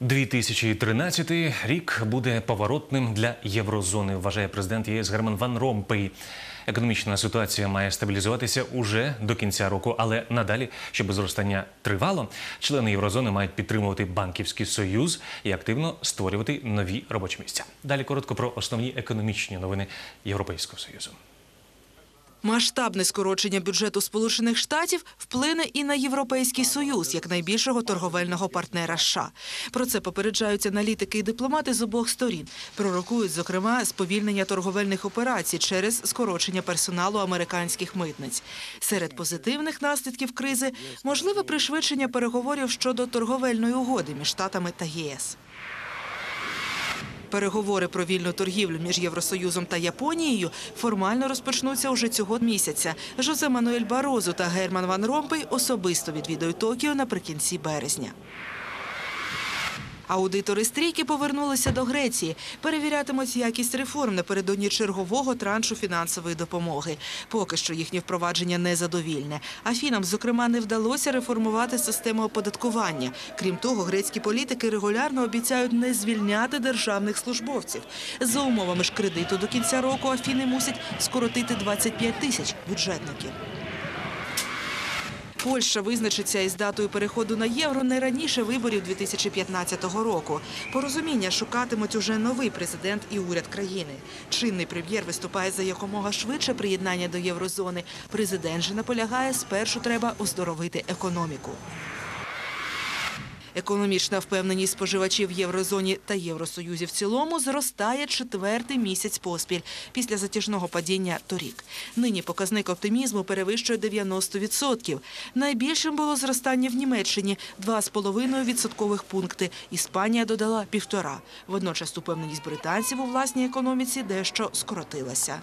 2013 рік буде поворотним для єврозони, вважає президент ЄС Герман Ван Ромпей. Економічна ситуація має стабілізуватися уже до кінця року, але надалі, щоб зростання тривало, члени єврозони мають підтримувати банківський союз і активно створювати нові робочі місця. Далі коротко про основні економічні новини Європейського союзу. Масштабне скорочення бюджету Сполучених Штатів вплине і на Європейський Союз як найбільшого торговельного партнера США. Про це попереджають аналітики і дипломати з обох сторін. Пророкують, зокрема, сповільнення торговельних операцій через скорочення персоналу американських митниць. Серед позитивних наслідків кризи можливе пришвидшення переговорів щодо торговельної угоди між Штатами та ЄС. Переговори про вільну торгівлю між Євросоюзом та Японією формально розпочнуться уже цього місяця. Жозе Мануель Барозу та Герман Ван Ромпей особисто відвідують Токіо наприкінці березня. Аудитори стрійки повернулися до Греції. Перевірятимуть якість реформ напередодні чергового траншу фінансової допомоги. Поки що їхнє впровадження незадовільне. Афінам, зокрема, не вдалося реформувати систему оподаткування. Крім того, грецькі політики регулярно обіцяють не звільняти державних службовців. За умовами ж кредиту до кінця року Афіни мусять скоротити 25 тисяч бюджетників. Польща визначиться із датою переходу на євро не раніше виборів 2015 року. Порозуміння шукатимуть уже новий президент і уряд країни. Чинний прем'єр виступає за якомога швидше приєднання до єврозони. Президент же наполягає, спершу треба оздоровити економіку. Економічна впевненість споживачів в єврозоні та Євросоюзі в цілому зростає четвертий місяць поспіль після затяжного падіння торік. Нині показник оптимізму перевищує 90%. Найбільшим було зростання в Німеччині – 2,5 відсоткових пункти. Іспанія додала півтора. Водночас упевненість британців у власній економіці дещо скоротилася.